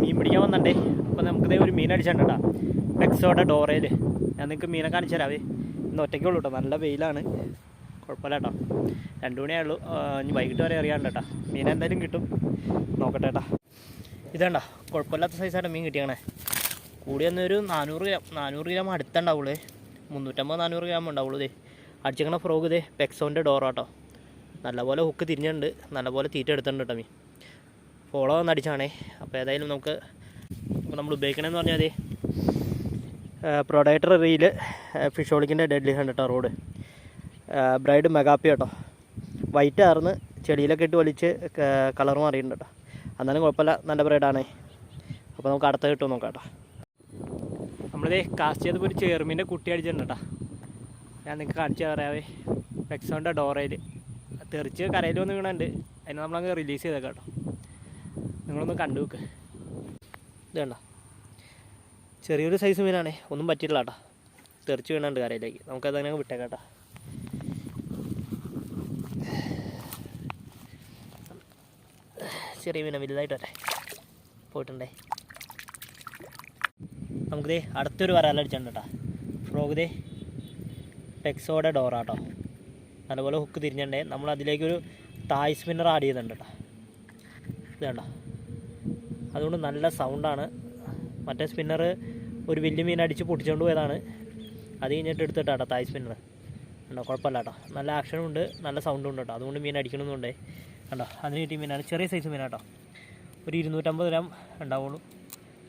മീൻ പിടിക്കാൻ വന്നണ്ടേ അപ്പോൾ നമുക്കിതേ ഒരു മീൻ അടിച്ചിട്ടുണ്ടാ പെക്സോടെ ഡോറയിൽ ഞാൻ നിങ്ങൾക്ക് മീനെ കാണിച്ചു തരാവേ ഇന്ന് ഒറ്റയ്ക്കുള്ളൂ കേട്ടോ. നല്ല വെയിലാണ്. കുഴപ്പമില്ല കേട്ടോ. രണ്ടു മണിയേ ഉള്ളൂ ഇനി വൈകിട്ട് വരെ അറിയാണ്ട് കേട്ടോ. മീൻ എന്തായാലും കിട്ടും. നോക്കട്ടെ കേട്ടോ. ഇതേണ്ട? കുഴപ്പമില്ലാത്ത സൈസായിട്ട് മീൻ കിട്ടിയാണേ കൂടി വന്നൊരു നാനൂറ് ഗ്രാം നാനൂറ് ഗ്രാം അടുത്തുണ്ടാവുള്ളൂ. മുന്നൂറ്റമ്പത് നാനൂറ് ഗ്രാം ഉണ്ടാവുള്ളൂ ഇതേ. അടിച്ചിരിക്കണ ഫ്രോഗ് ഇതേ പെക്സോന്റെ ഡോറാട്ടോ നല്ലപോലെ ഹുക്ക് തിരിഞ്ഞിട്ടുണ്ട്. നല്ലപോലെ തീറ്റ എടുത്തിട്ടുണ്ട് കേട്ടോ മീൻ. ഫോളോ വന്ന് അടിച്ചാണേ അപ്പോൾ ഏതായാലും നമുക്ക് ഇപ്പോൾ നമ്മൾ ഉപയോഗിക്കണമെന്ന് പറഞ്ഞാൽ മതി. റീൽ റീൽ ഫിഷോളിക്കിന്റെ ഡെഡ്ലി ഹണ്ട് കേട്ടോ റോഡ് ബ്രൈഡ് മെഗാപ്പി കേട്ടോ വൈറ്റ് ആർന്ന് ചെടിയിലൊക്കെ ഇട്ട് വലിച്ച് കളർ മാറിയിട്ടുണ്ട് കേട്ടോ എന്നാലും കുഴപ്പമില്ല നല്ല ബ്രൈഡാണേ അപ്പോൾ നമുക്ക് അടുത്ത കിട്ടും നോക്കാം കേട്ടോ നമ്മളിതേ കാസ്റ്റ് ചെയ്തപ്പോൾ ഒരു ചേർമീന്റെ കുട്ടി അടിച്ചിട്ടുണ്ട് ഞാൻ നിങ്ങൾക്ക് കാണിച്ചു പറയാവേ പെക്സോണിന്റെ ഡോറയിൽ തെറിച്ച് കരയിൽ വന്ന് വീണുണ്ട്. അതിനെ നമ്മളങ്ങ് റിലീസ് ചെയ്തേക്കാം കേട്ടോ നിങ്ങളൊന്ന് കണ്ടു വെക്ക് ഇത് കണ്ടോ? ചെറിയൊരു സൈസ് മീനാണേ. ഒന്നും പറ്റില്ല കേട്ടോ. തെറിച്ച് വീണുണ്ട് കരയിലേക്ക്. നമുക്കത് അങ്ങനെ വിട്ടേക്കാം കേട്ടോ. ചെറിയ മീന വലുതായിട്ട് വരെ പോയിട്ടുണ്ടേ. നമുക്കിതേ അടുത്തൊരു വരാലടിച്ചിട്ടുണ്ട് കേട്ടോ. ഫ്രോഗിതേ ടെക്സോടെ ഡോറാട്ടോ നല്ലപോലെ ഹുക്ക് തിരിഞ്ഞിട്ടുണ്ടേ. നമ്മൾ അതിലേക്കൊരു തായ് സ്പിന്നർ ആഡ് ചെയ്തിട്ടുണ്ട് കേട്ടോ. ഇത് കണ്ടോ? അതുകൊണ്ട് നല്ല സൗണ്ടാണ് മറ്റേ സ്പിന്നർ ഒരു വലിയ മീൻ അടിച്ച് പൊട്ടിച്ചുകൊണ്ട് പോയതാണ്. അത് കഴിഞ്ഞിട്ട് എടുത്തിട്ടാട്ടോ തായ് സ്പിന്നർ കണ്ടോ കുഴപ്പമില്ല കേട്ടോ നല്ല ആക്ഷനും ഉണ്ട് നല്ല സൗണ്ടും ഉണ്ട് കേട്ടോ. അതുകൊണ്ട് മീൻ അടിക്കണമെന്നുണ്ടേ. കണ്ടോ അതിന് കിട്ടിയ മീനാണ്. ചെറിയ സൈസ് മീനാട്ടോ. ഒരു ഇരുന്നൂറ്റമ്പത് ഗ്രാം ഉണ്ടാവുള്ളൂ.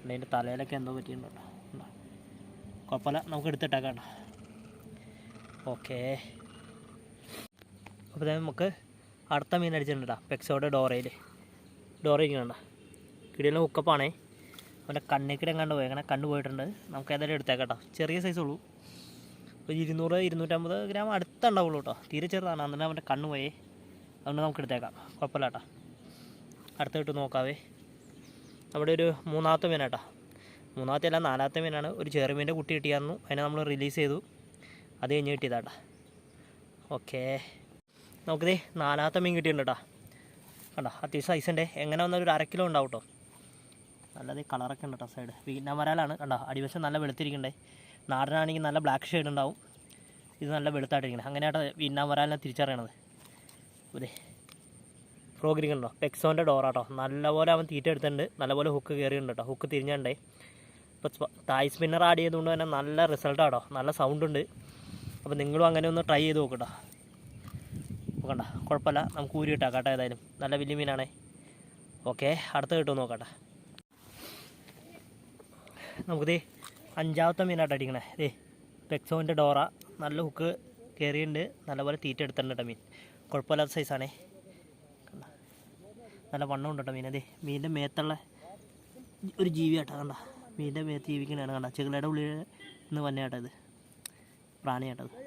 അല്ല അതിന്റെ തലയിലൊക്കെ എന്തോ പറ്റിയിട്ടുണ്ട് കുഴപ്പമില്ല. നമുക്ക് എടുത്തിട്ടേക്കാം കേട്ടോ. ഓക്കേ. അപ്പോൾ നമുക്ക് അടുത്ത മീൻ അടിച്ചിട്ടുണ്ട് കേട്ടോ. പെക്സോടെ ഡോറയിൽ ഡോറയിൽ കണ്ട കിടിയിലെ ഹുക്കപ്പാണേ അവന്റെ കണ്ണിക്കിടെ കണ്ട് പോയി. അങ്ങനെ കണ്ണ് പോയിട്ടുണ്ട്. നമുക്ക് ഏതായാലും എടുത്തേക്കാം ചെറിയ സൈസ് ഉള്ളൂ. ഒരു ഇരുന്നൂറ് ഇരുന്നൂറ്റമ്പത് ഗ്രാം അടുത്തുണ്ടാവുള്ളൂ കേട്ടോ. തീരെ ചെറുതാണ്. അന്നേരം അവന്റെ കണ്ണ് പോയേ. അതുകൊണ്ട് നമുക്ക് എടുത്തേക്കാം. കുഴപ്പമില്ല കേട്ടോ അടുത്ത കിട്ടും നോക്കാവേ. അവിടെ ഒരു മൂന്നാമത്തെ മീനാട്ടോ. മൂന്നാമത്തെ അല്ല നാലാമത്തെ മീനാണ്. ഒരു ചെറുമീന്റെ കുട്ടി കിട്ടിയായിരുന്നു. അതിനെ നമ്മൾ റിലീസ് ചെയ്തു. അത് കഴിഞ്ഞ് കിട്ടിയതാട്ടാ. ഓക്കേ നമുക്കിതേ നാലാമത്തെ മീൻ കിട്ടിയിട്ടുണ്ട് കേട്ടോ. കണ്ടോ? അത്യാവശ്യം സൈസുണ്ട് എങ്ങനെ വന്നാൽ ഒരു അര കിലോ ഉണ്ടാവും കേട്ടോ. നല്ലത് കളറൊക്കെ ഉണ്ട് കേട്ടോ സൈഡ് വീട്ടിന്റെ മരാലാണ് കണ്ടോ? അടിവശം നല്ല വെളുത്തിരിക്കണ്ടേ. നാടനാണെങ്കിൽ നല്ല ബ്ലാക്ക് ഷെയ്ഡ് ഉണ്ടാവും. ഇത് നല്ല വെളുത്തായിട്ടിരിക്കണം. അങ്ങനെയാട്ടോ വീട്ടിന്റെ മരാലിനെ തിരിച്ചറിയണത്. അതെ ഫ്രോഗിരിക്കണ്ടോ പെക്സോന്റെ ഡോറാട്ടോ നല്ലപോലെ അവൻ തീറ്റ എടുത്തിട്ടുണ്ട്. നല്ലപോലെ ഹുക്ക് കയറിയിട്ടുണ്ട് ഹുക്ക് തിരിഞ്ഞണ്ടേ. ഇപ്പോൾ തായ് സ്പിന്നർ ആഡ് ചെയ്തുകൊണ്ട് തന്നെ നല്ല റിസൾട്ടാട്ടോ നല്ല സൗണ്ട് ഉണ്ട്. അപ്പോൾ നിങ്ങളും അങ്ങനെ ഒന്ന് ട്രൈ ചെയ്ത് നോക്കട്ടോ നോക്കണ്ട കുഴപ്പമില്ല. നമുക്ക് ഊരി കിട്ടാം കേട്ടോ ഏതായാലും. നല്ല വലിയ മീനാണേ. ഓക്കെ അടുത്ത കിട്ടും നോക്കട്ടെ നമുക്കിത് അഞ്ചാമത്തെ മീനായിട്ട് അടിക്കണേ. ഇതേ പെക്സോന്റെ ഡോറ നല്ല ഹുക്ക് കയറിയിട്ടുണ്ട് നല്ലപോലെ തീറ്റ എടുത്തിട്ടുണ്ട് കേട്ടോ മീൻ കുഴപ്പമില്ലാത്ത സൈസാണേ നല്ല വണ്ണം ഉണ്ട് കേട്ടോ മീൻ അതെ മീനിന്റെ മേത്തുള്ള ഒരു ജീവി കേട്ടോ കണ്ട? മീനിന്റെ മേത്ത് ജീവിക്കണതാണ് കണ്ട? ചെകിളയുടെ ഉള്ളിൽ നിന്ന് വന്നെയാട്ടോ ഇത്. പ്രാണിയാട്ടോ അത്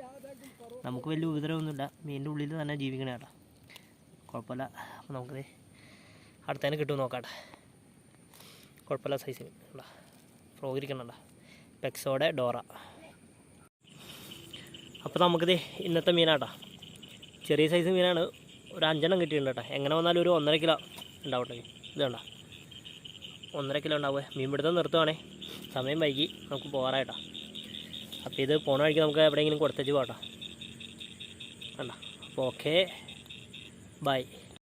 നമുക്ക് വലിയ ഉപദ്രവമൊന്നുമില്ല മീനിന്റെ ഉള്ളിൽ തന്നെ ജീവിക്കണ കേട്ടോ കുഴപ്പമില്ല. അപ്പോൾ നമുക്കത് അടുത്തതിന് കിട്ടും കേട്ടോ കുഴപ്പമില്ല സൈസ് മീൻ ഫ്രോഗ് ഇരിക്കണണ്ട പെക്സോടെ ഡോറ. അപ്പോൾ നമുക്കിത് ഇന്നത്തെ മീനാട്ടാ. ചെറിയ സൈസ് മീനാണ്. ഒരു അഞ്ചെണ്ണം കിട്ടിയിട്ടുണ്ട് കേട്ടോ. എങ്ങനെ വന്നാലും ഒരു ഒന്നര കിലോ ഉണ്ടാവട്ടെ. ഇത് കണ്ടോ? ഒന്നര കിലോ ഉണ്ടാവുക മീൻ പിടുത്തം നിർത്തുവാണേ. സമയം വൈകി. നമുക്ക് പോകാറായിട്ടാ. അപ്പോൾ ഇത് പോണ വഴിക്ക് നമുക്ക് എവിടെയെങ്കിലും കൊടുത്തേച്ച് പോകട്ടോ. വേണ്ട അപ്പോൾ ഓക്കെ ബൈ